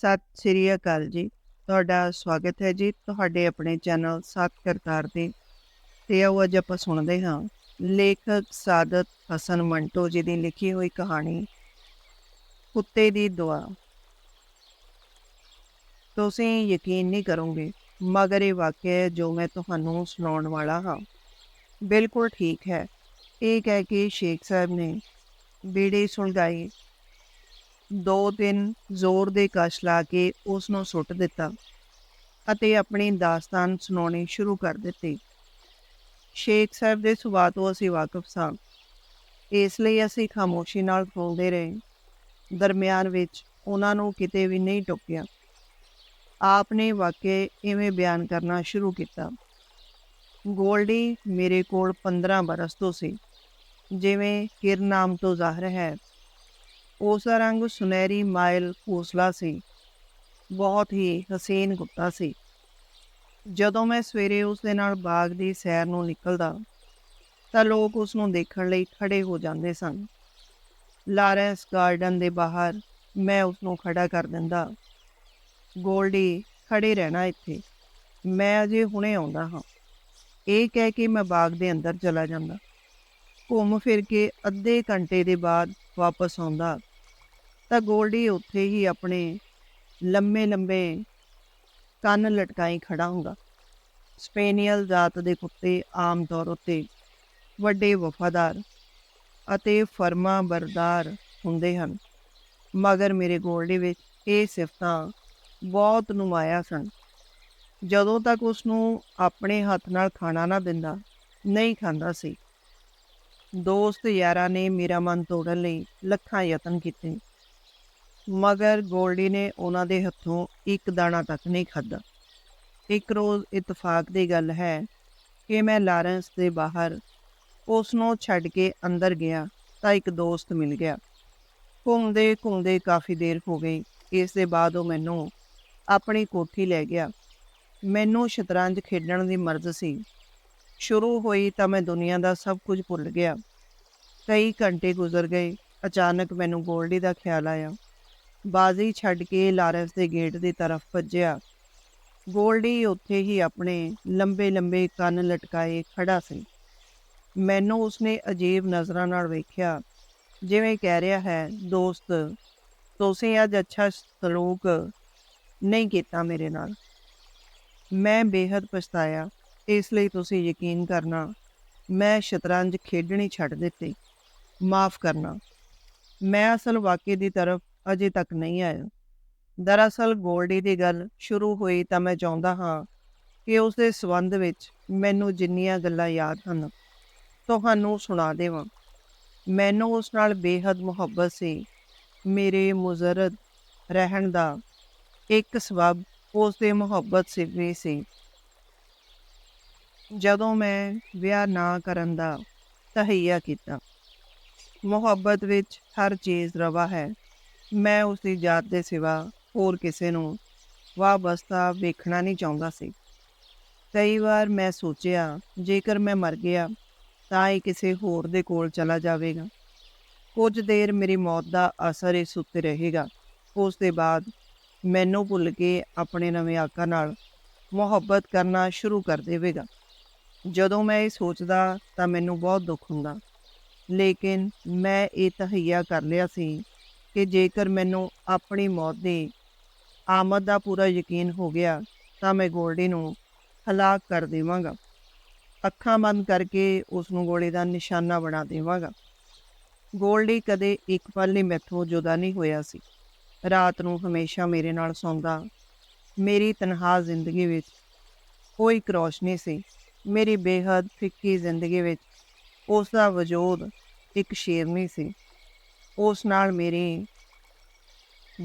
ਸਤਿ ਸ੍ਰੀ ਅਕਾਲ ਜੀ। ਤੁਹਾਡਾ ਸਵਾਗਤ ਹੈ ਜੀ ਤੁਹਾਡੇ ਆਪਣੇ ਚੈਨਲ ਸਤ ਕਰਤਾਰ ਦੇ ਤੇ ਆਓ ਅੱਜ ਆਪਾਂ ਸੁਣਦੇ ਹਾਂ। ਲੇਖਕ ਸਾਦਤ ਹਸਨ ਮੰਟੋ ਜੀ ਦੀ ਲਿਖੀ ਹੋਈ ਕਹਾਣੀ, ਕੁੱਤੇ ਦੀ ਦੁਆ। ਤੁਸੀਂ ਯਕੀਨ ਨਹੀਂ ਕਰੋਗੇ, ਮਗਰ ਇਹ ਵਾਕਿਆ ਜੋ ਮੈਂ ਤੁਹਾਨੂੰ ਸੁਣਾਉਣ ਵਾਲਾ ਹਾਂ। ਬਿਲਕੁਲ ਠੀਕ ਹੈ। ਇਹ ਕਹਿ ਕੇ ਸ਼ੇਖ ਸਾਹਿਬ ਨੇ ਬੀੜੀ ਸੁਲਗਾਈ। ਦੋ ਦਿਨ ਜ਼ੋਰ ਦੇ ਕਸ਼ ਲਾ ਕੇ ਉਸ ਨੂੰ ਸੁੱਟ ਦਿੱਤਾ ਅਤੇ ਆਪਣੀ ਦਾਸਤਾਨ ਸੁਣਾਉਣੀ ਸ਼ੁਰੂ ਕਰ ਦਿੱਤੀ। ਸ਼ੇਖ ਸਾਹਿਬ ਦੇ ਸੁਭਾਅ ਤੋਂ ਅਸੀਂ ਵਾਕਿਫ ਸਾਂ। ਇਸ ਲਈ ਅਸੀਂ ਖਾਮੋਸ਼ੀ ਨਾਲ ਬੋਲਦੇ ਰਹੇ। ਦਰਮਿਆਨ ਵਿੱਚ ਉਹਨਾਂ ਨੂੰ ਕਿਤੇ ਵੀ ਨਹੀਂ ਟੋਕਿਆ। ਆਪ ਨੇ ਵਾਕਿਆ ਇਵੇਂ ਬਿਆਨ ਕਰਨਾ ਸ਼ੁਰੂ ਕੀਤਾ। ਗੋਲਡੀ ਮੇਰੇ ਕੋਲ 15 ਬਰਸ ਤੋਂ ਸੀ, ਜਿਵੇਂ ਕਿਰਨਾਮ ਤੋਂ ਜ਼ਾਹਰ ਹੈ। ਉਸ ਦਾ ਰੰਗ ਸੁਨਹਿਰੀ ਮਾਇਲ ਹੌਸਲਾ ਸੀ। ਬਹੁਤ ਹੀ ਹਸੀਨ ਕੁੱਤਾ ਸੀ। ਜਦੋਂ ਮੈਂ ਸਵੇਰੇ ਉਸ ਦੇ ਨਾਲ ਬਾਗ ਦੀ ਸੈਰ ਨੂੰ ਨਿਕਲਦਾ, ਤਾਂ ਲੋਕ ਉਸ ਨੂੰ ਦੇਖਣ ਲਈ ਖੜੇ ਹੋ ਜਾਂਦੇ ਸਨ। ਲਾਰੈਂਸ ਗਾਰਡਨ ਦੇ ਬਾਹਰ ਮੈਂ ਉਸ ਨੂੰ ਖੜਾ ਕਰ ਦਿੰਦਾ। ਗੋਲਡੀ ਖੜੇ ਰਹਿਣਾ ਇੱਥੇ। ਮੈਂ ਅਜੇ ਹੁਣੇ ਆਉਂਦਾ ਹਾਂ। ਇਹ ਕਹਿ ਕੇ ਮੈਂ ਬਾਗ ਦੇ ਅੰਦਰ ਚਲਾ ਜਾਂਦਾ। ਘੁੰਮ ਫਿਰ ਕੇ ਅੱਧੇ ਘੰਟੇ ਦੇ ਬਾਅਦ ਵਾਪਸ ਆਉਂਦਾ। ਤਾਂ ਗੋਲਡੀ ਉੱਥੇ ਹੀ ਆਪਣੇ ਲੰਮੇ ਲੰਬੇ ਕੰਨ ਲਟਕਾਈ ਖੜਾ ਹੁੰਦਾ। ਸਪੇਨੀਅਲ ਜਾਤ ਦੇ ਕੁੱਤੇ ਆਮ ਤੌਰ ਉੱਤੇ ਵੱਡੇ ਵਫਾਦਾਰ ਅਤੇ ਫਰਮਾ ਬਰਦਾਰ ਹੁੰਦੇ ਹਨ, ਮਗਰ ਮੇਰੇ ਗੋਲਡੀ ਵਿੱਚ ਇਹ ਸਿਫਤਾਂ ਬਹੁਤ ਨੁਮਾਇਆ ਸਨ। ਜਦੋਂ ਤੱਕ ਉਸ ਨੂੰ ਆਪਣੇ ਹੱਥ ਨਾਲ ਖਾਣਾ ਨਾ ਦਿੰਦਾ, ਨਹੀਂ ਖਾਂਦਾ ਸੀ। ਦੋਸਤ ਯਾਰਾਂ ਨੇ ਮੇਰਾ ਮਨ ਤੋੜਨ ਲਈ ਲੱਖਾਂ ਯਤਨ ਕੀਤੇ। ਮਗਰ ਗੋਲਡੀ ਨੇ ਉਹਨਾਂ ਦੇ ਹੱਥੋਂ ਇੱਕ ਦਾਣਾ ਤੱਕ ਨਹੀਂ ਖਾਧਾ। ਇੱਕ ਰੋਜ਼ ਇਤਫਾਕ ਦੀ ਗੱਲ ਹੈ ਕਿ ਮੈਂ ਲਾਰੈਂਸ ਦੇ ਬਾਹਰ ਉਸ ਨੂੰ ਛੱਡ ਕੇ ਅੰਦਰ ਗਿਆ ਤਾਂ ਇੱਕ ਦੋਸਤ ਮਿਲ ਗਿਆ। ਘੁੰਮਦੇ ਘੁੰਮਦੇ ਕਾਫੀ ਦੇਰ ਹੋ ਗਈ। ਇਸ ਦੇ ਬਾਅਦ ਉਹ ਮੈਨੂੰ ਆਪਣੀ ਕੋਠੀ ਲੈ ਗਿਆ। ਮੈਨੂੰ ਸ਼ਤਰੰਜ ਖੇਡਣ ਦੀ ਮਰਜ਼ ਸੀ। ਸ਼ੁਰੂ ਹੋਈ ਤਾਂ ਮੈਂ ਦੁਨੀਆ ਦਾ ਸਭ ਕੁਝ ਭੁੱਲ ਗਿਆ। ਕਈ ਘੰਟੇ ਗੁਜ਼ਰ ਗਏ। ਅਚਾਨਕ ਮੈਨੂੰ ਗੋਲਡੀ ਦਾ ਖਿਆਲ ਆਇਆ। ਬਾਜ਼ੀ ਛੱਡ ਕੇ ਲਾਰੈਂਸ ਦੇ ਗੇਟ ਦੀ ਤਰਫ ਭੱਜਿਆ। ਗੋਲਡੀ ਉੱਥੇ ਹੀ ਆਪਣੇ ਲੰਬੇ ਲੰਬੇ ਕੰਨ ਲਟਕਾਏ ਖੜਾ ਸੀ। ਮੈਨੂੰ ਉਸਨੇ ਅਜੀਬ ਨਜ਼ਰਾਂ ਨਾਲ ਵੇਖਿਆ, ਜਿਵੇਂ ਕਹਿ ਰਿਹਾ ਹੈ, ਦੋਸਤ, ਤੁਸੀਂ ਅੱਜ ਅੱਛਾ ਸਲੂਕ ਨਹੀਂ ਕੀਤਾ ਮੇਰੇ ਨਾਲ। ਮੈਂ ਬੇहद ਪਛਤਾਇਆ, ਇਸ ਲਈ ਤੁਸੀਂ ਯਕੀਨ ਕਰਨਾ, ਮੈਂ ਸ਼ਤਰੰਜ ਖੇਡਣੀ ਛੱਡ ਦਿੱਤੀ। ਮਾਫ ਕਰਨਾ। ਮੈਂ ਅਸਲ ਵਾਕਿਏ ਦੀ ਤਰਫ ਅਜੇ ਤੱਕ ਨਹੀਂ ਆਇਆ ਦਰਅਸਲ ਗੋਲਡੀ ਦੀ ਗੱਲ ਸ਼ੁਰੂ ਹੋਈ ਤਾਂ ਮੈਂ ਚਾਹੁੰਦਾ ਹਾਂ ਕਿ ਉਸ ਦੇ ਸਬੰਧ ਵਿੱਚ ਮੈਨੂੰ ਜਿੰਨੀਆਂ ਗੱਲਾਂ ਯਾਦ ਹਨ, ਤੁਹਾਨੂੰ ਸੁਣਾ ਦੇਵਾਂ। ਮੈਨੂੰ ਉਸ ਨਾਲ ਬੇहद ਮੁਹੱਬਤ ਸੀ। ਮੇਰੇ ਮੁਜ਼ਰਦ ਰਹਿਣ ਦਾ ਇੱਕ ਸਬਬ ਉਸ ਦੇ ਮੁਹੱਬਤ ਸਿਰਫ ਸੀ। ਜਦੋਂ ਮੈਂ ਵਿਆਹ ਨਾ ਕਰਨ ਦਾ ਤਹਈਆ ਕੀਤਾ, ਮੁਹੱਬਤ ਵਿੱਚ ਹਰ ਚੀਜ਼ ਰਵਾ ਹੈ। ਮੈਂ ਉਸ ਦੀ ਜਾਤ ਦੇ ਸਿਵਾ ਹੋਰ ਕਿਸੇ ਨੂੰ ਵਾਹ ਵਾਬਸਤਾ ਵੇਖਣਾ ਨਹੀਂ ਚਾਹੁੰਦਾ ਸੀ। ਕਈ ਵਾਰ ਮੈਂ ਸੋਚਿਆ, ਜੇਕਰ ਮੈਂ ਮਰ ਗਿਆ, ਤਾਂ ਇਹ ਕਿਸੇ ਹੋਰ ਦੇ ਕੋਲ ਚਲਾ ਜਾਵੇਗਾ। ਕੁਝ ਦੇਰ ਮੇਰੀ ਮੌਤ ਦਾ ਅਸਰ ਇਸ ਉੱਤੇ ਰਹੇਗਾ। ਉਸ ਦੇ ਬਾਅਦ ਮੈਨੂੰ ਭੁੱਲ ਕੇ ਆਪਣੇ ਨਵੇਂ ਆਕਾ ਨਾਲ ਮੁਹੱਬਤ ਕਰਨਾ ਸ਼ੁਰੂ ਕਰ ਦੇਵੇਗਾ। ਜਦੋਂ ਮੈਂ ਇਹ ਸੋਚਦਾ, ਤਾਂ ਮੈਨੂੰ ਬਹੁਤ ਦੁੱਖ ਹੁੰਦਾ। ਲੇਕਿਨ ਮੈਂ ਇਹ ਤਹਈਆ ਕਰ ਲਿਆ ਸੀ ਕਿ ਜੇਕਰ ਮੈਨੂੰ ਆਪਣੀ ਮੌਤ ਦੀ ਆਮਦ ਦਾ ਪੂਰਾ ਯਕੀਨ ਹੋ ਗਿਆ, ਤਾਂ ਮੈਂ ਗੋਲਡੀ ਨੂੰ ਹਲਾਕ ਕਰ ਦੇਵਾਂਗਾ। ਅੱਖਾਂ ਬੰਦ ਕਰਕੇ ਉਸ ਨੂੰ ਗੋਲੇ ਦਾ ਨਿਸ਼ਾਨਾ ਬਣਾ ਦੇਵਾਂਗਾ। ਗੋਲਡੀ ਕਦੇ ਇੱਕ ਪਲ ਲਈ ਮੈਥੋਂ ਜੁਦਾ ਨਹੀਂ ਹੋਇਆ ਸੀ। ਰਾਤ ਨੂੰ ਹਮੇਸ਼ਾ ਮੇਰੇ ਨਾਲ ਸੌਂਦਾ, ਮੇਰੀ ਤਨਹਾ ਜ਼ਿੰਦਗੀ ਵਿੱਚ ਕੋਈ ਇੱਕ ਰੋਸ਼ਨੀ ਸੀ। ਮੇਰੀ ਬੇਹੱਦ ਫਿੱਕੀ ਜ਼ਿੰਦਗੀ ਵਿੱਚ ਉਸ ਦਾ ਵਜੂਦ ਇੱਕ ਸ਼ੇਰਨੀ ਸੀ। ਉਸ ਨਾਲ ਮੇਰੀ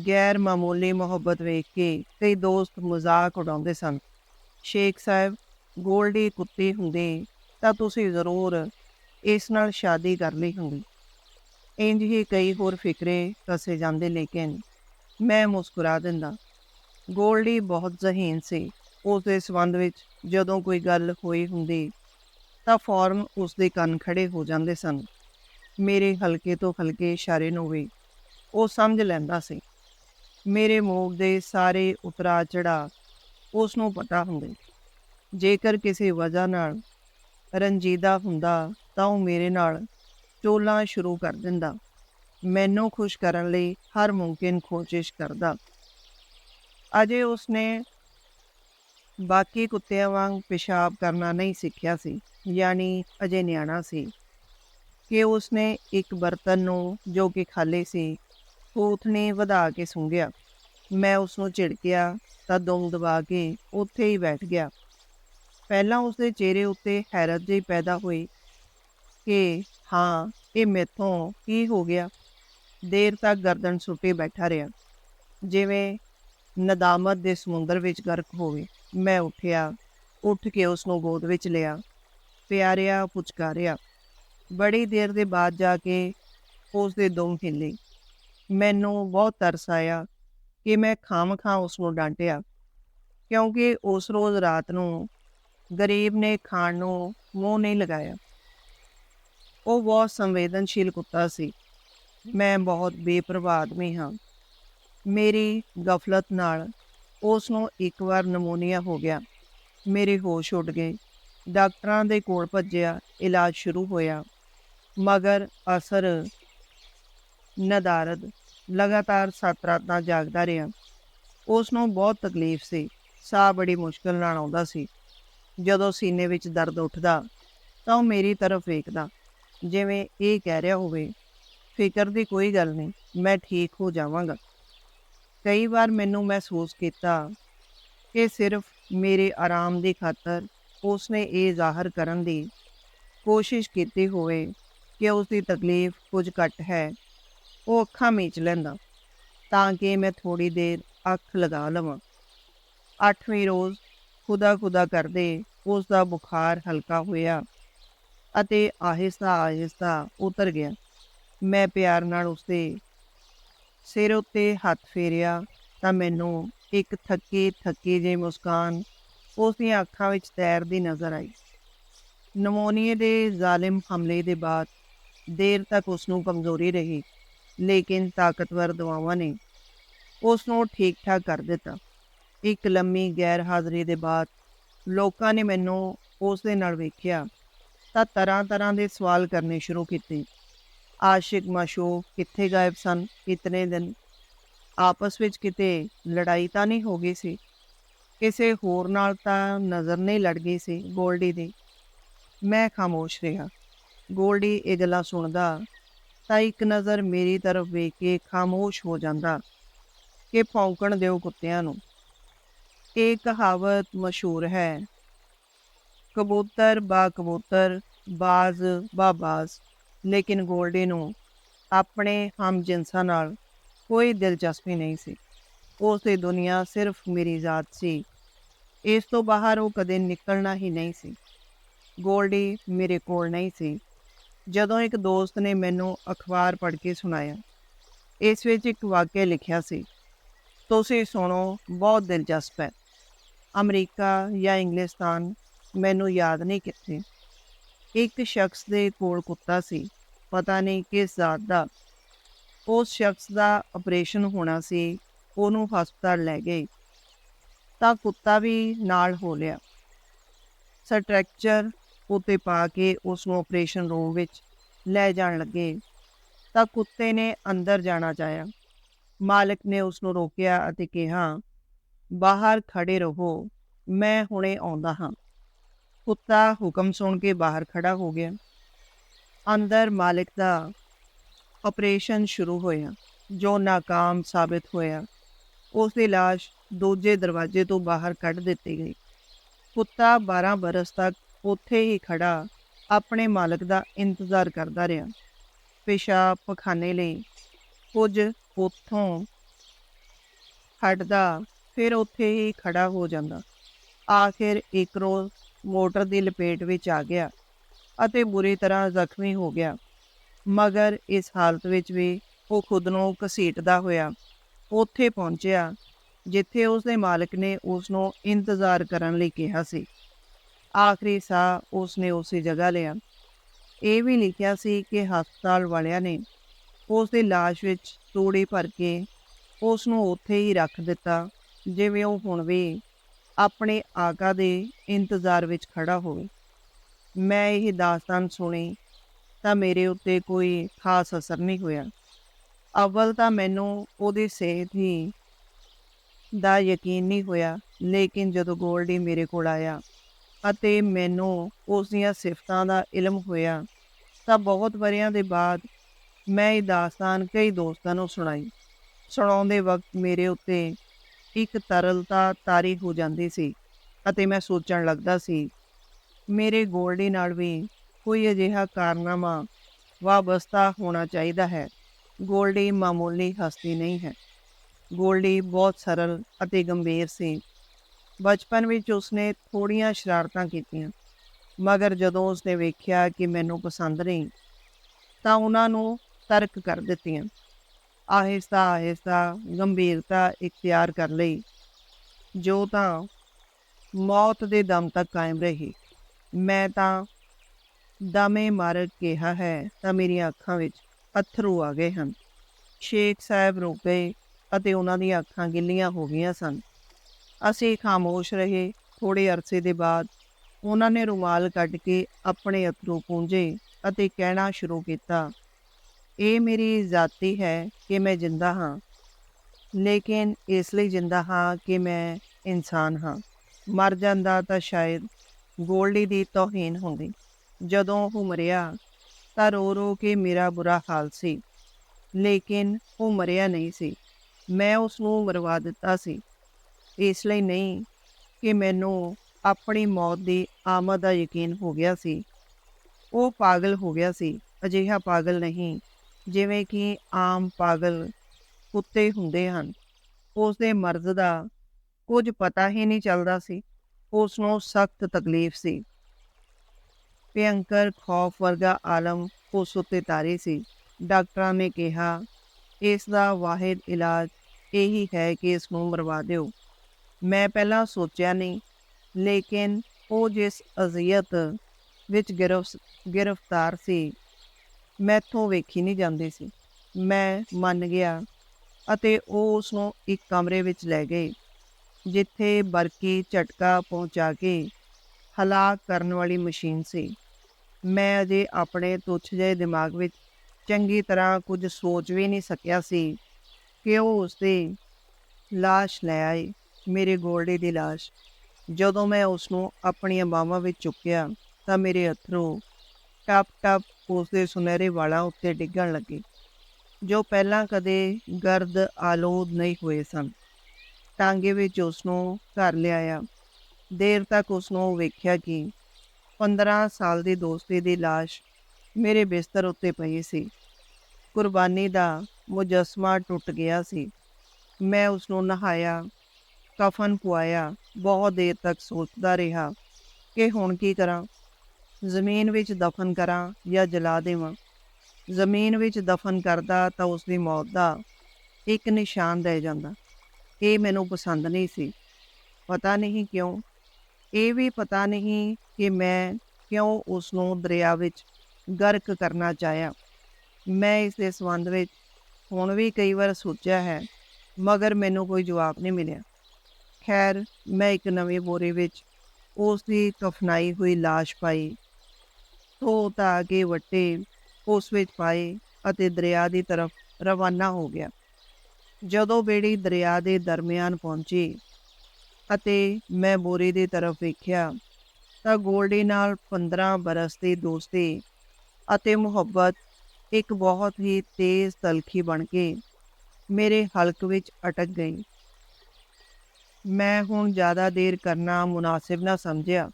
ਗੈਰ ਮਾਮੂਲੀ ਮੁਹੱਬਤ ਵੇਖ ਕੇ ਕਈ ਦੋਸਤ ਮਜ਼ਾਕ ਉਡਾਉਂਦੇ ਸਨ। ਸ਼ੇਖ ਸਾਹਿਬ, ਗੋਲਡੀ ਕੁੱਤੇ ਹੁੰਦੇ, ਤਾਂ ਤੁਸੀਂ ਜ਼ਰੂਰ ਇਸ ਨਾਲ ਸ਼ਾਦੀ ਕਰ ਲਈ ਹੁੰਦੀ। ਇੰਜ ਹੀ ਕਈ ਹੋਰ ਫਿਕਰੇ ਦੱਸੇ ਜਾਂਦੇ, ਲੇਕਿਨ ਮੈਂ ਮੁਸਕਰਾ ਦਿੰਦਾ। ਗੋਲਡੀ ਬਹੁਤ ਜ਼ਹੀਨ ਸੀ। ਉਸ ਦੇ ਸਬੰਧ ਵਿੱਚ ਜਦੋਂ ਕੋਈ ਗੱਲ ਹੋਈ ਹੁੰਦੀ, ਤਾਂ ਫੌਰਨ ਉਸ ਦੇ ਕੰਨ ਖੜੇ ਹੋ ਜਾਂਦੇ ਸਨ। ਮੇਰੇ ਹਲਕੇ ਤੋਂ ਹਲਕੇ ਇਸ਼ਾਰੇ ਨੂੰ ਵੀ ਉਹ ਸਮਝ ਲੈਂਦਾ ਸੀ। ਮੇਰੇ ਮੋਗ ਦੇ ਸਾਰੇ ਉਤਰਾ ਚੜਾ ਉਸ ਨੂੰ ਪਤਾ ਹੁੰਦੇ। ਜੇਕਰ ਕਿਸੇ ਵਜ੍ਹਾ ਨਾਲ ਰੰਜੀਦਾ ਹੁੰਦਾ ਤਾਂ ਉਹ ਮੇਰੇ ਨਾਲ ਚੋਲਾਂ ਸ਼ੁਰੂ ਕਰ ਦਿੰਦਾ। ਮੈਨੂੰ ਖੁਸ਼ ਕਰਨ ਲਈ ਹਰ ਮੁਮਕਿਨ ਕੋਸ਼ਿਸ਼ ਕਰਦਾ। ਅਜੇ ਉਸਨੇ ਬਾਕੀ ਕੁੱਤਿਆਂ ਵਾਂਗ ਪਿਸ਼ਾਬ ਕਰਨਾ ਨਹੀਂ ਸਿੱਖਿਆ ਸੀ, ਯਾਨੀ ਅਜੇ ਨਿਆਣਾ ਸੀ। ਕਿ ਉਸਨੇ ਇੱਕ ਬਰਤਨ ਨੂੰ ਜੋ ਕਿ ਖਾਲੀ ਸੀ ਥੂਥਣੇ ਵਧਾ ਕੇ ਸੁੰਘਿਆ। ਮੈਂ ਉਸ ਨੂੰ ਝਿੜਕਿਆ ਤਾਂ ਦਮ ਦਬਾ ਕੇ ਉੱਥੇ ਹੀ ਬੈਠ ਗਿਆ। ਪਹਿਲਾਂ ਉਸਦੇ ਚਿਹਰੇ ਉੱਤੇ ਹੈਰਤ ਜਿਹੀ ਪੈਦਾ ਹੋਈ ਕਿ ਹਾਂ, ਇਹ ਮੇਥੋਂ ਕੀ ਹੋ ਗਿਆ? ਦੇਰ ਤੱਕ ਗਰਦਨ ਸੁੱਟੇ ਬੈਠਾ ਰਿਹਾ। ਜਿਵੇਂ ਨਦਾਮਤ ਦੇ ਸਮੁੰਦਰ ਵਿੱਚ ਗਰਕ ਹੋਵੇ, ਮੈਂ ਉੱਠਿਆ, ਉੱਠ ਕੇ ਉਸ ਨੂੰ ਗੋਦ ਵਿੱਚ ਲਿਆ। ਪਿਆਰਿਆ, ਪੁਚਕਾਰਿਆ। ਬੜੀ ਦੇਰ ਦੇ ਬਾਅਦ ਜਾ ਕੇ ਉਸ ਦੇ ਦਮ ਹਿੱਲੇ। ਮੈਨੂੰ ਬਹੁਤ ਤਰਸ ਆਇਆ ਕਿ ਮੈਂ ਖਾਮ ਖਾਂ ਉਸ ਨੂੰ ਡਾਂਟਿਆ, ਕਿਉਂਕਿ ਉਸ ਰੋਜ਼ ਰਾਤ ਨੂੰ ਗਰੀਬ ਨੇ ਖਾਣ ਨੂੰ ਮੂੰਹ ਨਹੀਂ ਲਗਾਇਆ। ਉਹ ਬਹੁਤ ਸੰਵੇਦਨਸ਼ੀਲ ਕੁੱਤਾ ਸੀ। ਮੈਂ ਬਹੁਤ ਬੇਪਰਵਾਹ ਆਦਮੀ ਹਾਂ। ਮੇਰੀ ਗਫਲਤ ਨਾਲ ਉਸ ਨੂੰ ਇੱਕ ਵਾਰ ਨਮੋਨੀਆ ਹੋ ਗਿਆ। ਮੇਰੇ ਹੋਸ਼ ਉੱਡ ਗਏ। ਡਾਕਟਰਾਂ ਦੇ ਕੋਲ ਭੱਜਿਆ, ਇਲਾਜ ਸ਼ੁਰੂ ਹੋਇਆ। ਮਗਰ ਅਸਰ ਨਦਾਰਦ ਲਗਾਤਾਰ ਸੱਤ ਰਾਤਾਂ ਜਾਗਦਾ ਰਿਹਾ। ਉਸ ਨੂੰ ਬਹੁਤ ਤਕਲੀਫ ਸੀ। ਸਾਹ ਬੜੀ ਮੁਸ਼ਕਲ ਨਾਲ ਆਉਂਦਾ ਸੀ। ਜਦੋਂ ਸੀਨੇ ਵਿੱਚ ਦਰਦ ਉੱਠਦਾ, ਤਾਂ ਉਹ ਮੇਰੀ ਤਰਫ ਵੇਖਦਾ, ਜਿਵੇਂ ਇਹ ਕਹਿ ਰਿਹਾ ਹੋਵੇ, ਫਿਕਰ ਦੀ ਕੋਈ ਗੱਲ ਨਹੀਂ, ਮੈਂ ਠੀਕ ਹੋ ਜਾਵਾਂਗਾ। ਕਈ ਵਾਰ ਮੈਨੂੰ ਮਹਿਸੂਸ ਕੀਤਾ ਕਿ ਸਿਰਫ ਮੇਰੇ ਆਰਾਮ ਦੀ ਖਾਤਰ ਉਸਨੇ ਇਹ ਜ਼ਾਹਰ ਕਰਨ ਦੀ ਕੋਸ਼ਿਸ਼ ਕੀਤੀ ਹੋਵੇ ਕਿ ਉਸ ਦੀ ਤਕਲੀਫ ਕੁਝ ਘੱਟ ਹੈ, ਉਹ ਅੱਖਾਂ ਮੀਚ ਲੈਂਦਾ, ਤਾਂ ਕਿ ਮੈਂ ਥੋੜੀ ਦੇਰ ਅੱਖ ਲਗਾ ਲਵਾਂ। ਅੱਠਵੇਂ ਰੋਜ਼ ਖੁਦਾ ਖੁਦਾ ਕਰਦੇ ਉਸ ਦਾ ਬੁਖਾਰ ਹਲਕਾ ਹੋਇਆ ਅਤੇ ਆਹਿਸਤਾ ਆਹਿਸਤਾ ਉਤਰ ਗਿਆ। ਮੈਂ ਪਿਆਰ ਨਾਲ ਉਸਦੇ ਸਿਰ ਉੱਤੇ ਹੱਥ ਫੇਰਿਆ ਤਾਂ ਮੈਨੂੰ ਇੱਕ ਥੱਕੀ ਥੱਕੀ ਜਿਹੀ ਮੁਸਕਾਨ ਉਸ ਦੀਆਂ ਅੱਖਾਂ ਵਿੱਚ ਤੈਰਦੀ ਨਜ਼ਰ ਆਈ। ਨਮੋਨੀਏ ਦੇ ਜ਼ਾਲਿਮ ਹਮਲੇ ਦੇ ਬਾਅਦ ਦੇਰ ਤੱਕ ਉਸ ਨੂੰ ਕਮਜ਼ੋਰੀ ਰਹੀ, ਲੇਕਿਨ ਤਾਕਤਵਰ ਦਵਾਵਾਂ ਨੇ ਉਸ ਨੂੰ ਠੀਕ ਠਾਕ ਕਰ ਦਿੱਤਾ। ਇੱਕ ਲੰਮੀ ਗੈਰ ਹਾਜ਼ਰੀ ਦੇ ਬਾਅਦ ਲੋਕਾਂ ਨੇ ਮੈਨੂੰ ਉਸ ਦੇ ਨਾਲ ਵੇਖਿਆ ਤਾਂ ਤਰ੍ਹਾਂ ਤਰ੍ਹਾਂ ਦੇ ਸਵਾਲ ਕਰਨੇ ਸ਼ੁਰੂ ਕੀਤੇ। ਆਸ਼ਿਕ ਮਾਸ਼ੂਕ ਕਿੱਥੇ ਗਾਇਬ ਸਨ? ਇਤਨੇ ਦਿਨ ਆਪਸ ਵਿੱਚ ਕਿਤੇ ਲੜਾਈ ਤਾਂ ਨਹੀਂ ਹੋ ਗਈ ਸੀ? ਕਿਸੇ ਹੋਰ ਨਾਲ ਤਾਂ ਨਜ਼ਰ ਨਹੀਂ ਲੜ ਗਈ ਸੀ ਗੋਲਡੀ ਦੀ? ਮੈਂ ਖਾਮੋਸ਼ ਰਿਹਾ। ਗੋਲਡੀ ਇਹ ਗੱਲਾਂ ਸੁਣਦਾ ਤਾਂ ਇੱਕ ਨਜ਼ਰ ਮੇਰੀ ਤਰਫ ਵੇਖ ਕੇ ਖਾਮੋਸ਼ ਹੋ ਜਾਂਦਾ ਕਿ ਭੌਂਕਣ ਦਿਓ ਕੁੱਤਿਆਂ ਨੂੰ। ਇਹ ਕਹਾਵਤ ਮਸ਼ਹੂਰ ਹੈ। ਕਬੂਤਰ ਬਾ ਕਬੂਤਰ, ਬਾਜ਼ ਬਾ ਬਾਜ਼, ਲੇਕਿਨ ਗੋਲਡੀ ਨੂੰ ਆਪਣੇ ਹਮ ਜਿਨਸਾਂ ਨਾਲ ਕੋਈ ਦਿਲਚਸਪੀ ਨਹੀਂ ਸੀ। ਉਸ ਦੀ ਦੁਨੀਆ ਸਿਰਫ ਮੇਰੀ ਜ਼ਾਤ ਸੀ। ਇਸ ਤੋਂ ਬਾਹਰ ਉਹ ਕਦੇ ਨਿਕਲਣਾ ਹੀ ਨਹੀਂ ਸੀ। ਗੋਲਡੀ ਮੇਰੇ ਕੋਲ ਨਹੀਂ ਸੀ। ਜਦੋਂ ਇੱਕ ਦੋਸਤ ਨੇ ਮੈਨੂੰ ਅਖਬਾਰ ਪੜ੍ਹ ਕੇ ਸੁਣਾਇਆ, ਇਸ ਵਿੱਚ ਇੱਕ ਵਾਕਿਆ ਲਿਖਿਆ ਸੀ, ਤੁਸੀਂ ਸੁਣੋ, ਬਹੁਤ ਦਿਲਚਸਪ ਹੈ। ਅਮਰੀਕਾ ਜਾਂ ਇੰਗਲਿਸਤਾਨ ਮੈਨੂੰ ਯਾਦ ਨਹੀਂ ਕਿੱਥੇ। ਇੱਕ ਸ਼ਖਸ ਦੇ ਕੋਲ ਕੁੱਤਾ ਸੀ, ਪਤਾ ਨਹੀਂ ਕਿਸ ਜ਼ਾਤ ਦਾ। ਉਸ ਸ਼ਖਸ ਦਾ ਆਪਰੇਸ਼ਨ ਹੋਣਾ ਸੀ, ਉਹਨੂੰ ਹਸਪਤਾਲ ਲੈ ਗਏ। ਤਾਂ ਕੁੱਤਾ ਵੀ ਨਾਲ ਹੋ ਲਿਆ। ਸਟ੍ਰੈਕਚਰ ਉੱਤੇ ਪਾ ਕੇ ਉਸ ਨੂੰ ਆਪਰੇਸ਼ਨ ਰੂਮ ਵਿੱਚ ਲੈ ਜਾਣ ਲੱਗੇ ਤਾਂ ਕੁੱਤੇ ਨੇ ਅੰਦਰ ਜਾਣਾ ਚਾਹਿਆ। ਮਾਲਕ ਨੇ ਉਸ ਨੂੰ ਰੋਕਿਆ ਅਤੇ ਕਿਹਾ, ਬਾਹਰ ਖੜੇ ਰਹੋ, ਮੈਂ ਹੁਣੇ ਆਉਂਦਾ ਹਾਂ। ਕੁੱਤਾ ਹੁਕਮ ਸੁਣ ਕੇ ਬਾਹਰ ਖੜਾ ਹੋ ਗਿਆ। ਅੰਦਰ ਮਾਲਕ ਦਾ ਆਪਰੇਸ਼ਨ ਸ਼ੁਰੂ ਹੋਇਆ, ਜੋ ਨਾਕਾਮ ਸਾਬਿਤ ਹੋਇਆ। ਉਸ ਦੀ ਲਾਸ਼ ਦੂਜੇ ਦਰਵਾਜ਼ੇ ਤੋਂ ਬਾਹਰ ਕੱਢ ਦਿੱਤੀ ਗਈ। ਕੁੱਤਾ 12 ਬਰਸ ਤੱਕ ਉੱਥੇ ਹੀ ਖੜਾ ਆਪਣੇ ਮਾਲਕ ਦਾ ਇੰਤਜ਼ਾਰ ਕਰਦਾ ਰਿਹਾ। ਪਿਸ਼ਾਬ ਪਖਾਨੇ ਲਈ ਕੁਝ ਉੱਥੋਂ ਹਟਦਾ ਫਿਰ ਉੱਥੇ ਹੀ ਖੜਾ ਹੋ ਜਾਂਦਾ। ਆਖਿਰ ਇੱਕ ਰੋਜ਼ ਮੋਟਰ ਦੀ ਲਪੇਟ ਵਿੱਚ ਆ ਗਿਆ ਅਤੇ ਬੁਰੀ ਤਰ੍ਹਾਂ ਜ਼ਖਮੀ ਹੋ ਗਿਆ। ਮਗਰ ਇਸ ਹਾਲਤ ਵਿੱਚ ਵੀ ਉਹ ਖੁਦ ਨੂੰ ਘਸੀਟਦਾ ਹੋਇਆ ਉੱਥੇ ਪਹੁੰਚਿਆ, ਜਿੱਥੇ ਉਸ ਦੇ ਮਾਲਕ ਨੇ ਉਸ ਨੂੰ ਇੰਤਜ਼ਾਰ ਕਰਨ ਲਈ ਕਿਹਾ ਸੀ। ਆਖਰੀ ਸਾਹ ਉਸਨੇ ਉਸੇ ਜਗ੍ਹਾ ਲਿਆ। ਇਹ ਵੀ ਲਿਖਿਆ ਸੀ ਕਿ ਹਸਪਤਾਲ ਵਾਲਿਆਂ ਨੇ ਉਸ ਦੀ ਲਾਸ਼ ਵਿੱਚ ਤੂੜੀ ਭਰ ਕੇ ਉਸ ਨੂੰ ਉੱਥੇ ਹੀ ਰੱਖ ਦਿੱਤਾ, ਜਿਵੇਂ ਉਹ ਹੁਣ ਵੀ ਆਪਣੇ ਆਕਾ ਦੇ ਇੰਤਜ਼ਾਰ ਵਿੱਚ ਖੜਾ ਹੋਵੇ। ਮੈਂ ਇਹ ਦਾਸਤਾਨ ਸੁਣੀ ਤਾਂ ਮੇਰੇ ਉੱਤੇ ਕੋਈ ਖਾਸ ਅਸਰ ਨਹੀਂ ਹੋਇਆ। ਅਵਲ ਤਾਂ ਮੈਨੂੰ ਉਹਦੀ ਸਿਹਤ ਹੀ ਦਾ ਯਕੀਨ ਨਹੀਂ ਹੋਇਆ, ਲੇਕਿਨ ਜਦੋਂ ਗੋਲਡੀ ਮੇਰੇ ਕੋਲ ਆਇਆ ਅਤੇ ਮੈਨੂੰ ਉਸ ਦੀਆਂ ਸਿਫਤਾਂ ਦਾ ਇਲਮ ਹੋਇਆ, ਤਾਂ ਬਹੁਤ ਵਰਿਆਂ ਦੇ ਬਾਅਦ ਮੈਂ ਇਹ ਦਾਸਤਾਨ ਕਈ ਦੋਸਤਾਂ ਨੂੰ ਸੁਣਾਈ। ਸੁਣਾਉਂਦੇ ਵਕਤ ਮੇਰੇ ਉੱਤੇ ਇੱਕ ਤਰਲਤਾ ਤਾਰੀ ਹੋ ਜਾਂਦੀ ਸੀ ਅਤੇ ਮੈਂ ਸੋਚਣ ਲੱਗਦਾ ਸੀ, ਮੇਰੇ ਗੋਲਡੀ ਨਾਲ ਵੀ ਕੋਈ ਅਜਿਹਾ ਕਾਰਨਾਮਾ ਵਾਬਸਤਾ ਹੋਣਾ ਚਾਹੀਦਾ ਹੈ। ਗੋਲਡੀ ਮਾਮੂਲੀ ਹਸਤੀ ਨਹੀਂ ਹੈ। ਗੋਲਡੀ ਬਹੁਤ ਸਰਲ ਅਤੇ ਗੰਭੀਰ ਸੀ। ਬਚਪਨ ਵਿੱਚ ਉਸਨੇ ਥੋੜੀਆਂ ਸ਼ਰਾਰਤਾਂ ਕੀਤੀਆਂ, ਮਗਰ ਜਦੋਂ ਉਸਨੇ ਵੇਖਿਆ ਕਿ ਮੈਨੂੰ ਪਸੰਦ ਨਹੀਂ, ਤਾਂ ਉਹਨਾਂ ਨੂੰ ਤਰਕ ਕਰ ਦਿੱਤੀਆਂ। ਆਹਿਸਤਾ ਆਹਿਸਤਾ, ਗੰਭੀਰਤਾ ਇਖਤਿਆਰ ਕਰ ਲਈ, ਜੋ ਤਾਂ ਮੌਤ ਦੇ ਦਮ ਤੱਕ ਕਾਇਮ ਰਹੀ। ਮੈਂ ਤਾਂ ਦਮੇ ਮਾਰ ਕਿਹਾ ਹੈ ਤਾਂ ਮੇਰੀਆਂ ਅੱਖਾਂ ਵਿੱਚ ਅਥਰੂ ਆ ਗਏ ਹਨ। ਸ਼ੇਖ ਸਾਹਿਬ ਰੁਕ ਗਏ ਅਤੇ ਉਹਨਾਂ ਦੀਆਂ ਅੱਖਾਂ ਗਿੱਲੀਆਂ ਹੋ ਗਈਆਂ ਸਨ। ਅਸੀਂ ਖਾਮੋਸ਼ ਰਹੇ ਥੋੜੇ ਅਰਸੇ ਦੇ ਬਾਅਦ। ਉਹਨਾਂ ਨੇ ਰੁਮਾਲ ਕੱਢ ਕੇ ਆਪਣੇ ਅਥਰੂ ਪੂੰਝੇ ਅਤੇ ਕਹਿਣਾ ਸ਼ੁਰੂ ਕੀਤਾ, ਇਹ ਮੇਰੀ ਜ਼ਾਤੀ ਹੈ ਕਿ ਮੈਂ ਜਿੰਦਾ ਹਾਂ, ਲੇਕਿਨ ਇਸ ਲਈ ਜਿੰਦਾ ਹਾਂ ਕਿ ਮੈਂ ਇਨਸਾਨ ਹਾਂ। ਮਰ ਜਾਂਦਾ ਤਾਂ ਸ਼ਾਇਦ ਗੋਲਡੀ ਦੀ ਤੋਹੀਨ ਹੁੰਦੀ। ਜਦੋਂ ਉਹ ਮਰਿਆ ਤਾਂ ਰੋ ਰੋ ਕੇ ਮੇਰਾ ਬੁਰਾ ਹਾਲ ਸੀ, ਲੇਕਿਨ ਉਹ ਮਰਿਆ ਨਹੀਂ ਸੀ। ਮੈਂ ਉਸ ਨੂੰ ਮਰਵਾ ਦਿੱਤਾ ਸੀ। ਇਸ ਲਈ ਨਹੀਂ ਕਿ ਮੈਨੂੰ ਆਪਣੀ ਮੌਤ ਦੀ ਆਮਦ ਦਾ ਯਕੀਨ ਹੋ ਗਿਆ ਸੀ। ਉਹ ਪਾਗਲ ਹੋ ਗਿਆ ਸੀ, ਅਜਿਹਾ ਪਾਗਲ ਨਹੀਂ, ਜਿਵੇਂ ਕਿ ਆਮ ਪਾਗਲ ਕੁੱਤੇ ਹੁੰਦੇ ਹਨ। ਉਸ ਦੇ ਮਰਜ਼ ਦਾ ਕੁਝ ਪਤਾ ਹੀ ਨਹੀਂ ਚੱਲਦਾ ਸੀ। ਉਸ ਨੂੰ ਸਖਤ ਤਕਲੀਫ ਸੀ। ਭਿਅੰਕਰ ਖੌਫ ਵਰਗਾ ਆਲਮ ਉਸ ਉੱਤੇ ਤਾਰੇ ਸੀ। ਡਾਕਟਰਾਂ ਨੇ ਕਿਹਾ, ਇਸ ਦਾ ਵਾਹਿਦ ਇਲਾਜ ਇਹੀ ਹੈ ਕਿ ਇਸ ਨੂੰ ਮਰਵਾ ਦਿਓ। ਮੈਂ ਪਹਿਲਾਂ ਸੋਚਿਆ ਨਹੀਂ, ਲੇਕਿਨ ਉਹ ਜਿਸ ਅਜ਼ੀਅਤ ਵਿੱਚ ਗਿਰਫ, ਗ੍ਰਿਫਤਾਰ ਸੀ ਮੈਥੋਂ ਵੇਖੀ ਨਹੀਂ ਜਾਂਦੀ ਸੀ। ਮੈਂ ਮੰਨ ਗਿਆ ਅਤੇ ਉਹ ਉਸ ਨੂੰ ਇੱਕ ਕਮਰੇ ਵਿੱਚ ਲੈ ਗਏ ਜਿੱਥੇ ਬਰਕੀ ਝਟਕਾ ਪਹੁੰਚਾ ਕੇ ਹਲਾਕ ਕਰਨ ਵਾਲੀ ਮਸ਼ੀਨ ਸੀ। ਮੈਂ ਅਜੇ ਆਪਣੇ ਤੁੱਛ ਜਿਹੇ ਦਿਮਾਗ ਵਿੱਚ ਚੰਗੀ ਤਰ੍ਹਾਂ ਕੁਝ ਸੋਚ ਵੀ ਨਹੀਂ ਸਕਿਆ ਸੀ ਕਿ ਉਹ ਉਸ ਉਸਦੀ ਲਾਸ਼ ਲੈ ਆਏ। ਮੇਰੇ ਗੋਲਡੀ ਦੀ ਲਾਸ਼। ਜਦੋਂ ਮੈਂ ਉਸ ਨੂੰ ਆਪਣੀਆਂ ਬਾਹਾਂ ਵਿੱਚ ਚੁੱਕਿਆ, ਤਾਂ ਮੇਰੇ ਅਥਰੂ ਟਪ ਟਪ ਉਸ ਦੇ ਸੁਨਹਿਰੇ ਵਾਲਾਂ ਉੱਤੇ ਡਿੱਗਣ ਲੱਗੇ, ਜੋ ਪਹਿਲਾਂ ਕਦੇ ਗਰਦ ਆਲੂਦ ਨਹੀਂ ਹੋਏ ਸਨ। ਟਾਂਗੇ ਵਿੱਚ ਉਸ ਨੂੰ ਘਰ ਲਿਆਇਆ। ਦੇਰ ਤੱਕ ਉਸ ਨੂੰ ਵੇਖਿਆ ਕਿ 15 ਸਾਲ ਦੀ ਦੋਸਤੀ ਦੀ ਲਾਸ਼ ਮੇਰੇ ਬਿਸਤਰ ਉੱਤੇ ਪਈ ਸੀ। ਕੁਰਬਾਨੀ ਦਾ ਮੁਜਸਮਾ ਟੁੱਟ ਗਿਆ ਸੀ। ਮੈਂ ਉਸ ਨੂੰ ਨਹਾਇਆ ਕਫਨ ਪੁਆਇਆ, ਬਹੁਤ ਦੇਰ ਤੱਕ ਸੋਚਦਾ ਰਿਹਾ ਕਿ ਹੁਣ ਕੀ ਕਰਾਂ। ਜ਼ਮੀਨ ਵਿੱਚ ਦਫਨ ਕਰਾਂ ਜਾਂ ਜਲਾ ਦੇਵਾਂ। ਜ਼ਮੀਨ ਵਿੱਚ ਦਫਨ ਕਰਦਾ ਤਾਂ ਉਸ ਦੀ ਮੌਤ ਦਾ ਇੱਕ ਨਿਸ਼ਾਨ ਰਹਿ ਜਾਂਦਾ। ਇਹ ਮੈਨੂੰ ਪਸੰਦ ਨਹੀਂ ਸੀ। ਪਤਾ ਨਹੀਂ ਕਿਉਂ। ਇਹ ਵੀ ਪਤਾ ਨਹੀਂ ਕਿ ਮੈਂ ਕਿਉਂ ਉਸ ਨੂੰ ਦਰਿਆ ਵਿੱਚ ਗਰਕ ਕਰਨਾ ਚਾਹਿਆ। ਮੈਂ ਇਸ ਦੇ ਸੰਬੰਧ ਵਿੱਚ ਹੁਣ ਵੀ ਕਈ ਵਾਰ ਸੋਚਿਆ ਹੈ, ਮਗਰ ਮੈਨੂੰ ਕੋਈ ਜਵਾਬ ਨਹੀਂ ਮਿਲਿਆ। ਖੈਰ, ਮੈਂ ਇੱਕ ਨਵੇਂ ਬੋਰੇ ਵਿੱਚ ਉਸ ਦੀ ਕਫਨਾਈ ਹੋਈ ਲਾਸ਼ ਪਾਈ। ਧੋ ਧਾ ਕੇ ਵੱਟੇ, ਉਸ ਵਿੱਚ ਪਾਏ ਅਤੇ ਦਰਿਆ ਦੀ ਤਰਫ ਰਵਾਨਾ ਹੋ ਗਿਆ। ਜਦੋਂ ਬੇੜੀ ਦਰਿਆ ਦੇ ਦਰਮਿਆਨ ਪਹੁੰਚੀ ਅਤੇ ਮੈਂ ਬੋਰੇ ਦੀ ਤਰਫ ਵੇਖਿਆ ਤਾਂ ਗੋਲਡੀ ਨਾਲ 15 ਬਰਸ ਦੀ ਦੋਸਤੀ ਅਤੇ ਮੁਹੱਬਤ ਇੱਕ ਬਹੁਤ ਹੀ ਤੇਜ਼ ਤਲਖੀ ਬਣ ਕੇ ਮੇਰੇ ਹਲਕ ਵਿੱਚ ਅਟਕ ਗਈ। ਮੈਂ ਹੁਣ ਜ਼ਿਆਦਾ ਦੇਰ ਕਰਨਾ ਮੁਨਾਸਿਬ ਨਾ ਸਮਝਿਆ।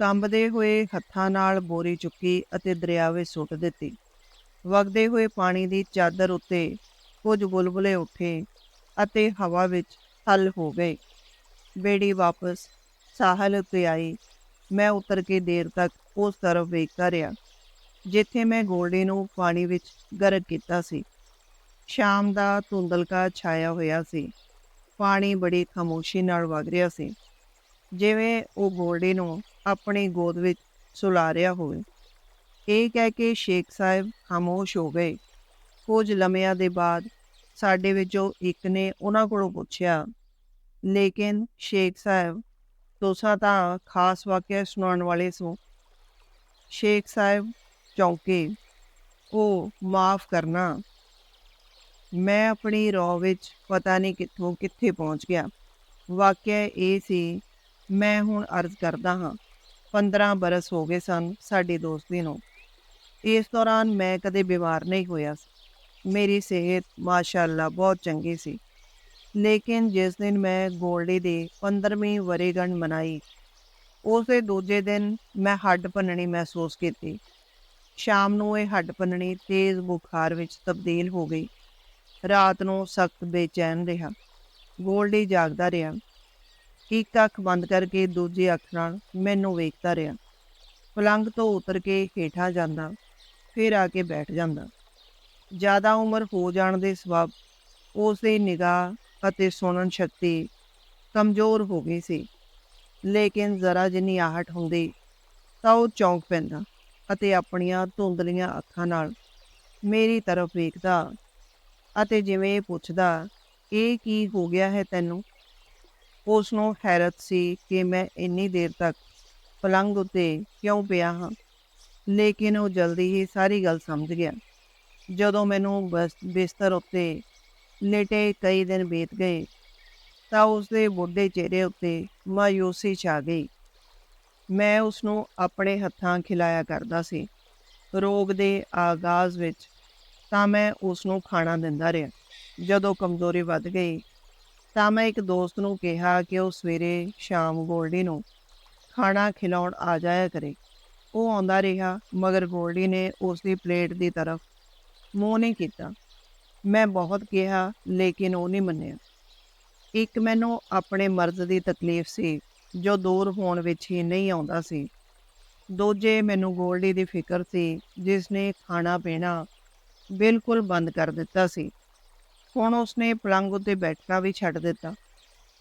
ਤੰਬਦੇ ਹੋਏ ਹੱਥਾਂ ਨਾਲ ਬੋਰੀ ਚੁੱਕੀ ਅਤੇ ਦਰਿਆ ਵਿੱਚ ਸੁੱਟ ਦਿੱਤੀ। ਵਗਦੇ ਹੋਏ ਪਾਣੀ ਦੀ ਚਾਦਰ ਉੱਤੇ ਕੁਝ ਬੁਲਬੁਲੇ ਉੱਠੇ ਅਤੇ ਹਵਾ ਵਿੱਚ ਹੱਲ ਹੋ ਗਏ। ਬੇੜੀ ਵਾਪਸ ਸਾਹਲ ਉੱਤੇ ਆਈ। ਮੈਂ ਉਤਰ ਕੇ ਦੇਰ ਤੱਕ ਉਸ ਤਰਫ ਵੇਖਦਾ ਰਿਹਾ, ਜਿੱਥੇ ਮੈਂ ਗੋਲਡੀ ਨੂੰ ਪਾਣੀ ਵਿੱਚ ਗਰਕ ਕੀਤਾ ਸੀ। ਸ਼ਾਮ ਦਾ ਧੁੰਦਲਕਾ ਛਾਇਆ ਹੋਇਆ ਸੀ। ਪਾਣੀ ਬੜੀ ਖਾਮੋਸ਼ੀ ਨਾਲ ਵਗ ਰਿਹਾ ਸੀ। ਜਿਵੇਂ ਉਹ ਗੋਲਡੀ ਨੂੰ ਆਪਣੀ ਗੋਦ ਵਿੱਚ ਸੁਲਾ ਰਿਹਾ ਹੋਵੇ। ਇਹ ਕਹਿ ਕੇ ਸ਼ੇਖ ਸਾਹਿਬ ਖਾਮੋਸ਼ ਹੋ ਗਏ। ਕੁਝ ਲਮਿਆਂ ਦੇ ਬਾਅਦ ਸਾਡੇ ਵਿੱਚੋਂ ਇੱਕ ਨੇ ਉਹਨਾਂ ਕੋਲੋਂ ਪੁੱਛਿਆ, ਲੇਕਿਨ ਸ਼ੇਖ ਸਾਹਿਬ, ਤੁਸੀਂ ਤਾਂ ਖਾਸ ਵਾਕਿਆ ਸੁਣਾਉਣ ਵਾਲੇ ਸੋ। ਸ਼ੇਖ ਸਾਹਿਬ ਚੌਂਕੇ, ਉਹ ਮਾਫ ਕਰਨਾ। ਮੈਂ ਆਪਣੀ ਰੌ ਵਿੱਚ ਪਤਾ ਨਹੀਂ ਕਿੱਥੋਂ ਕਿੱਥੇ ਪਹੁੰਚ ਗਿਆ। ਵਾਕਿਆ ਇਹ ਸੀ, ਮੈਂ ਹੁਣ ਅਰਜ਼ ਕਰਦਾ ਹਾਂ 15 ਬਰਸ ਹੋ ਗਏ ਸਨ ਸਾਡੀ ਦੋਸਤੀ ਨੂੰ। ਇਸ ਦੌਰਾਨ ਮੈਂ ਕਦੇ ਬਿਮਾਰ ਨਹੀਂ ਹੋਇਆ ਮੇਰੀ ਸਿਹਤ ਮਾਸ਼ਾਅੱਲਾ ਬਹੁਤ ਚੰਗੀ ਸੀ। ਲੇਕਿਨ ਜਿਸ ਦਿਨ ਮੈਂ ਗੋਲਡੀ ਦੇ 15ਵੀਂ ਵਰੇਗੰਢ ਮਨਾਈ, ਉਸ ਦੇ ਦੂਜੇ ਦਿਨ ਮੈਂ ਹੱਡ ਭੰਨਣੀ ਮਹਿਸੂਸ ਕੀਤੀ। ਸ਼ਾਮ ਨੂੰ ਇਹ ਹੱਡ ਭੰਨਣੀ ਤੇਜ਼ ਬੁਖਾਰ ਵਿੱਚ ਤਬਦੀਲ ਹੋ ਗਈ। ਰਾਤ ਨੂੰ ਸਖਤ ਬੇਚੈਨ ਰਿਹਾ। ਗੋਲਡੀ ਜਾਗਦਾ ਰਿਹਾ। ਇੱਕ ਅੱਖ ਬੰਦ ਕਰਕੇ ਦੂਜੀ ਅੱਖ ਨਾਲ ਮੈਨੂੰ ਵੇਖਦਾ ਰਿਹਾ। ਪਲੰਗ ਤੋਂ ਉਤਰ ਕੇ ਹੇਠਾਂ ਜਾਂਦਾ, ਫਿਰ ਆ ਕੇ ਬੈਠ ਜਾਂਦਾ। ਜ਼ਿਆਦਾ ਉਮਰ ਹੋ ਜਾਣ ਦੇ ਸਬਬ ਉਸ ਦੀ ਨਿਗਾਹ ਅਤੇ ਸੁਣਨ ਸ਼ਕਤੀ ਕਮਜ਼ੋਰ ਹੋ ਗਈ ਸੀ। ਲੇਕਿਨ ਜ਼ਰਾ ਜਿੰਨੀ ਆਹਟ ਹੁੰਦੀ ਤਾਂ ਉਹ ਚੌਂਕ ਪੈਂਦਾ ਅਤੇ ਆਪਣੀਆਂ ਧੁੰਦਲੀਆਂ ਅੱਖਾਂ ਨਾਲ ਮੇਰੀ ਤਰਫ ਵੇਖਦਾ ਅਤੇ ਜਿਵੇਂ ਇਹ ਪੁੱਛਦਾ, ਇਹ ਕੀ ਹੋ ਗਿਆ ਹੈ ਤੈਨੂੰ? ਉਸ ਨੂੰ ਹੈਰਤ ਸੀ ਕਿ ਮੈਂ ਇੰਨੀ ਦੇਰ ਤੱਕ ਪਲੰਗ ਉੱਤੇ ਕਿਉਂ ਪਿਆ ਹਾਂ। ਲੇਕਿਨ ਉਹ ਜਲਦੀ ਹੀ ਸਾਰੀ ਗੱਲ ਸਮਝ ਗਿਆ। ਜਦੋਂ ਮੈਨੂੰ ਬਸ, ਬਿਸਤਰ ਉੱਤੇ ਲੇਟੇ ਕਈ ਦਿਨ ਬੀਤ ਗਏ, ਤਾਂ ਉਸ ਦੇ ਬੁੱਢੇ ਚਿਹਰੇ ਉੱਤੇ ਮਾਯੂਸੀ ਛਾ ਗਈ। ਮੈਂ ਉਸ ਨੂੰ ਆਪਣੇ ਹੱਥਾਂ ਖਿਲਾਇਆ ਕਰਦਾ ਸੀ। ਰੋਗ ਦੇ ਆਗਾਜ਼ ਵਿੱਚ ਤਾਂ ਮੈਂ ਉਸ ਨੂੰ ਖਾਣਾ ਦਿੰਦਾ ਰਿਹਾ। ਜਦੋਂ ਕਮਜ਼ੋਰੀ ਵੱਧ ਗਈ, ਤਾਂ ਮੈਂ ਇੱਕ ਦੋਸਤ ਨੂੰ ਕਿਹਾ ਕਿ ਉਹ ਸਵੇਰੇ ਸ਼ਾਮ ਗੋਲਡੀ ਨੂੰ ਖਾਣਾ ਖਿਲਾਉਣ ਆ ਜਾਇਆ ਕਰੇ। ਉਹ ਆਉਂਦਾ ਰਿਹਾ, ਮਗਰ ਗੋਲਡੀ ਨੇ ਉਸ ਦੀ ਪਲੇਟ ਦੀ ਤਰਫ ਮੂੰਹ ਨਹੀਂ ਕੀਤਾ। ਮੈਂ ਬਹੁਤ ਕਿਹਾ, ਲੇਕਿਨ ਉਹ ਨਹੀਂ ਮੰਨਿਆ। ਇੱਕ ਮੈਨੂੰ ਆਪਣੇ ਮਰਜ਼ ਦੀ ਤਕਲੀਫ ਸੀ, ਜੋ ਦੂਰ ਹੋਣ ਵਿੱਚ ਹੀ ਨਹੀਂ ਆਉਂਦਾ ਸੀ। ਦੂਜੇ ਮੈਨੂੰ ਗੋਲਡੀ ਦੀ ਫਿਕਰ ਸੀ, ਜਿਸ ਨੇ ਖਾਣਾ ਪੀਣਾ ਬਿਲਕੁਲ ਬੰਦ ਕਰ ਦਿੱਤਾ ਸੀ। ਹੁਣ ਉਸਨੇ ਪਲੰਗ ਉੱਤੇ ਬੈਠਣਾ ਵੀ ਛੱਡ ਦਿੱਤਾ।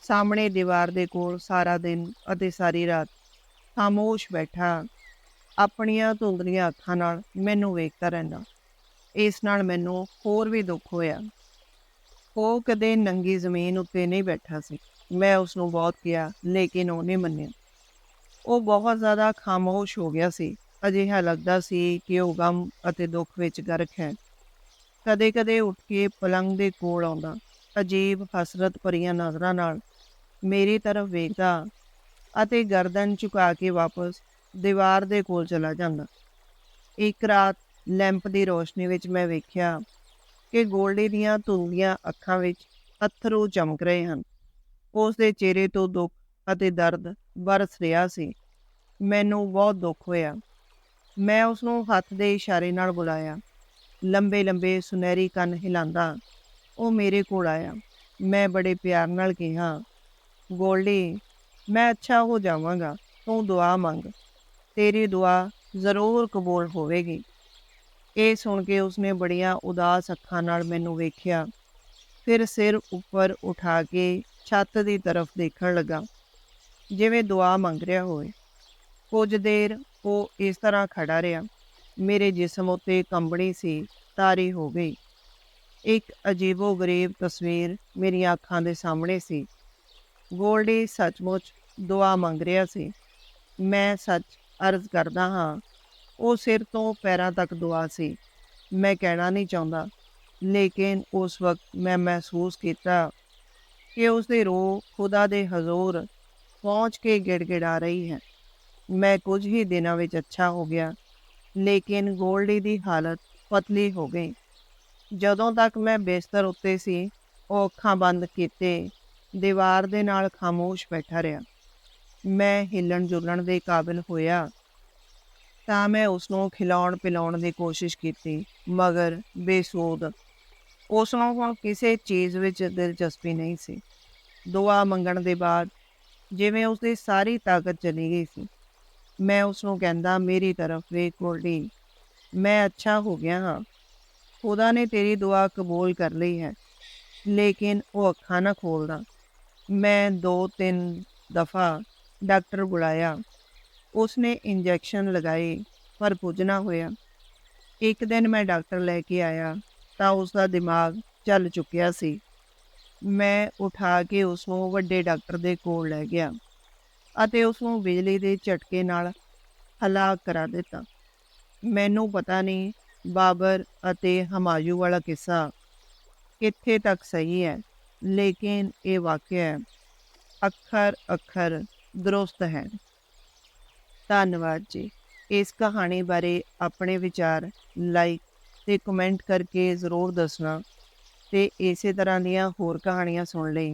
ਸਾਹਮਣੇ ਦੀਵਾਰ ਦੇ ਕੋਲ ਸਾਰਾ ਦਿਨ ਅਤੇ ਸਾਰੀ ਰਾਤ ਖਾਮੋਸ਼ ਬੈਠਾ, ਆਪਣੀਆਂ ਧੁੰਦਲੀਆਂ ਅੱਖਾਂ ਨਾਲ ਮੈਨੂੰ ਵੇਖਦਾ ਰਹਿੰਦਾ। ਇਸ ਨਾਲ ਮੈਨੂੰ ਹੋਰ ਵੀ ਦੁੱਖ ਹੋਇਆ। ਉਹ ਕਦੇ ਨੰਗੀ ਜ਼ਮੀਨ ਉੱਤੇ ਨਹੀਂ ਬੈਠਾ ਸੀ। ਮੈਂ ਉਸ ਨੂੰ ਬਹੁਤ ਕਿਹਾ, ਲੇਕਿਨ ਉਹ ਨਹੀਂ ਮੰਨਿਆ। ਉਹ ਬਹੁਤ ਜ਼ਿਆਦਾ ਖਾਮੋਸ਼ ਹੋ ਗਿਆ ਸੀ। ਅਜਿਹਾ ਲੱਗਦਾ ਸੀ ਕਿ ਉਹ ਗਮ ਅਤੇ ਦੁੱਖ ਵਿੱਚ ਗਰਕ ਹੈ। ਕਦੇ-ਕਦੇ ਉੱਠ ਕੇ ਪਲੰਗ ਦੇ ਕੋਲ ਆਉਂਦਾ। ਅਜੀਬ ਹਸਰਤ ਭਰੀਆਂ ਨਜ਼ਰਾਂ ਨਾਲ ਮੇਰੀ ਤਰਫ ਵੇਖਦਾ ਅਤੇ ਗਰਦਨ ਝੁਕਾ ਕੇ ਵਾਪਸ ਦੀਵਾਰ ਦੇ ਕੋਲ ਚਲਾ ਜਾਂਦਾ। ਇੱਕ ਰਾਤ ਲੈਂਪ ਦੀ ਰੋਸ਼ਨੀ ਵਿੱਚ ਮੈਂ ਵੇਖਿਆ ਕਿ ਗੋਲਡੀ ਦੀਆਂ ਧੁੰਦੀਆਂ ਅੱਖਾਂ ਵਿੱਚ ਅਥਰੂ ਚਮਕ ਰਹੇ ਹਨ। ਉਸ ਦੇ ਚਿਹਰੇ ਤੋਂ ਦੁੱਖ ਅਤੇ ਦਰਦ ਬਰਸ ਰਿਹਾ ਸੀ। ਮੈਨੂੰ ਬਹੁਤ ਦੁੱਖ ਹੋਇਆ। ਮੈਂ ਉਸ ਨੂੰ ਹੱਥ ਦੇ ਇਸ਼ਾਰੇ ਨਾਲ ਬੁਲਾਇਆ। ਲੰਬੇ ਲੰਬੇ ਸੁਨਹਿਰੀ ਕੰਨ ਹਿਲਾਉਂਦਾ ਉਹ ਮੇਰੇ ਕੋਲ ਆਇਆ। ਮੈਂ ਬੜੇ ਪਿਆਰ ਨਾਲ ਕਿਹਾ, ਗੋਲਡੀ, ਮੈਂ ਅੱਛਾ ਹੋ ਜਾਵਾਂਗਾ, ਤੂੰ ਦੁਆ ਮੰਗ। ਤੇਰੀ ਦੁਆ ਜ਼ਰੂਰ ਕਬੂਲ ਹੋਵੇਗੀ। ਇਹ ਸੁਣ ਕੇ ਉਸਨੇ ਬੜੀਆਂ ਉਦਾਸ ਅੱਖਾਂ ਨਾਲ ਮੈਨੂੰ ਵੇਖਿਆ। ਫਿਰ ਸਿਰ ਉੱਪਰ ਉਠਾ ਕੇ ਛੱਤ ਦੀ ਤਰਫ ਦੇਖਣ ਲੱਗਾ। ਜਿਵੇਂ ਦੁਆ ਮੰਗ ਰਿਹਾ ਹੋਵੇ। ਕੁਝ ਦੇਰ ਉਹ ਇਸ ਤਰ੍ਹਾਂ ਖੜਾ ਰਿਹਾ। ਮੇਰੇ ਜਿਸਮ ਉੱਤੇ ਕੰਬਣੀ ਸੀ, ਤਾਰੀ ਹੋ ਗਈ। ਇੱਕ ਅਜੀਬੋ-ਗਰੀਬ ਤਸਵੀਰ ਮੇਰੀਆਂ ਅੱਖਾਂ ਦੇ ਸਾਹਮਣੇ ਸੀ। ਗੋਲਡੀ ਸੱਚਮੁੱਚ ਦੁਆ ਮੰਗ ਰਿਹਾ ਸੀ। ਮੈਂ ਸੱਚ ਅਰਜ਼ ਕਰਦਾ ਹਾਂ, ਉਹ ਸਿਰ ਤੋਂ ਪੈਰਾਂ ਤੱਕ ਦੁਆ ਸੀ। ਮੈਂ ਕਹਿਣਾ ਨਹੀਂ ਚਾਹੁੰਦਾ, ਲੇਕਿਨ ਉਸ ਵਕਤ ਮੈਂ ਮਹਿਸੂਸ ਕੀਤਾ ਕਿ ਉਸ ਦੀ ਰੂਹ ਖੁਦਾ ਦੇ ਹਜ਼ੂਰ ਪਹੁੰਚ ਕੇ ਗਿੜਗਿੜਾ ਰਹੀ ਹੈ। ਮੈਂ ਕੁਝ ਹੀ ਦਿਨਾਂ ਵਿੱਚ ਅੱਛਾ ਹੋ ਗਿਆ। ਲੇਕਿਨ ਗੋਲਡੀ ਦੀ ਹਾਲਤ ਪਤਲੀ ਹੋ ਗਈ। ਜਦੋਂ ਤੱਕ ਮੈਂ ਬਿਸਤਰ ਉੱਤੇ ਸੀ, ਉਹ ਅੱਖਾਂ ਬੰਦ ਕੀਤੇ, ਦੀਵਾਰ ਦੇ ਨਾਲ ਖਾਮੋਸ਼ ਬੈਠਾ ਰਿਹਾ। ਮੈਂ ਹਿੱਲਣ ਜੁਲਣ ਦੇ ਕਾਬਿਲ ਹੋਇਆ, ਤਾਂ ਮੈਂ ਉਸ ਨੂੰ ਖਿਲਾਉਣ ਪਿਲਾਉਣ ਦੀ ਕੋਸ਼ਿਸ਼ ਕੀਤੀ, ਮਗਰ ਬੇਸੂਦ ਉਸ ਨੂੰ ਹੁਣ ਕਿਸੇ ਚੀਜ਼ ਵਿੱਚ ਦਿਲਚਸਪੀ ਨਹੀਂ ਸੀ। ਦੁਆ ਮੰਗਣ ਦੇ ਬਾਅਦ, ਜਿਵੇਂ ਉਸ ਦੀ ਸਾਰੀ ਤਾਕਤ ਚਲੀ ਗਈ ਸੀ। ਮੈਂ ਉਸ ਨੂੰ ਕਹਿੰਦਾ, ਮੇਰੀ ਤਰਫ ਵੇਖ ਗੋਲਡੀ, ਮੈਂ ਅੱਛਾ ਹੋ ਗਿਆ ਹਾਂ। ਖੁਦਾ ਨੇ ਤੇਰੀ ਦੁਆ ਕਬੂਲ ਕਰ ਲਈ ਹੈ, ਲੇਕਿਨ ਉਹ ਅੱਖਾਂ ਨਾ ਖੋਲਦਾ। ਮੈਂ ਦੋ ਤਿੰਨ ਦਫਾ ਡਾਕਟਰ ਬੁਲਾਇਆ। ਉਸਨੇ ਇੰਜੈਕਸ਼ਨ ਲਗਾਏ, ਪਰ ਪੁੱਜਣਾ ਹੋਇਆ। ਇੱਕ ਦਿਨ ਮੈਂ ਡਾਕਟਰ ਲੈ ਕੇ ਆਇਆ, ਤਾਂ ਉਸ ਦਾ ਦਿਮਾਗ ਚੱਲ ਚੁੱਕਿਆ ਸੀ। ਮੈਂ ਉਠਾ ਕੇ ਉਸ ਨੂੰ ਵੱਡੇ ਡਾਕਟਰ ਦੇ ਕੋਲ ਲੈ ਗਿਆ। ਅਤੇ ਉਸ ਨੂੰ ਬਿਜਲੀ ਦੇ ਝਟਕੇ ਨਾਲ ਹਲਾਕ ਕਰਾ ਦਿੱਤਾ। ਮੈਨੂੰ ਪਤਾ ਨਹੀਂ ਬਾਬਰ ਅਤੇ ਹਮਾਯੂ ਵਾਲਾ ਕਿੱਸਾ ਕਿੱਥੇ ਤੱਕ ਸਹੀ ਹੈ, ਲੇਕਿਨ ਇਹ ਵਾਕਿਆ ਅੱਖਰ ਅੱਖਰ ਦਰੁਸਤ ਹੈ ਧੰਨਵਾਦ ਜੀ। ਇਸ ਕਹਾਣੀ ਬਾਰੇ ਆਪਣੇ ਵਿਚਾਰ ਲਾਈਕ ਤੇ ਕਮੈਂਟ ਕਰਕੇ ਜ਼ਰੂਰ ਦੱਸਣਾ ਤੇ ਇਸੇ ਤਰ੍ਹਾਂ ਦੀਆਂ ਹੋਰ ਕਹਾਣੀਆਂ ਸੁਣ ਲਈ।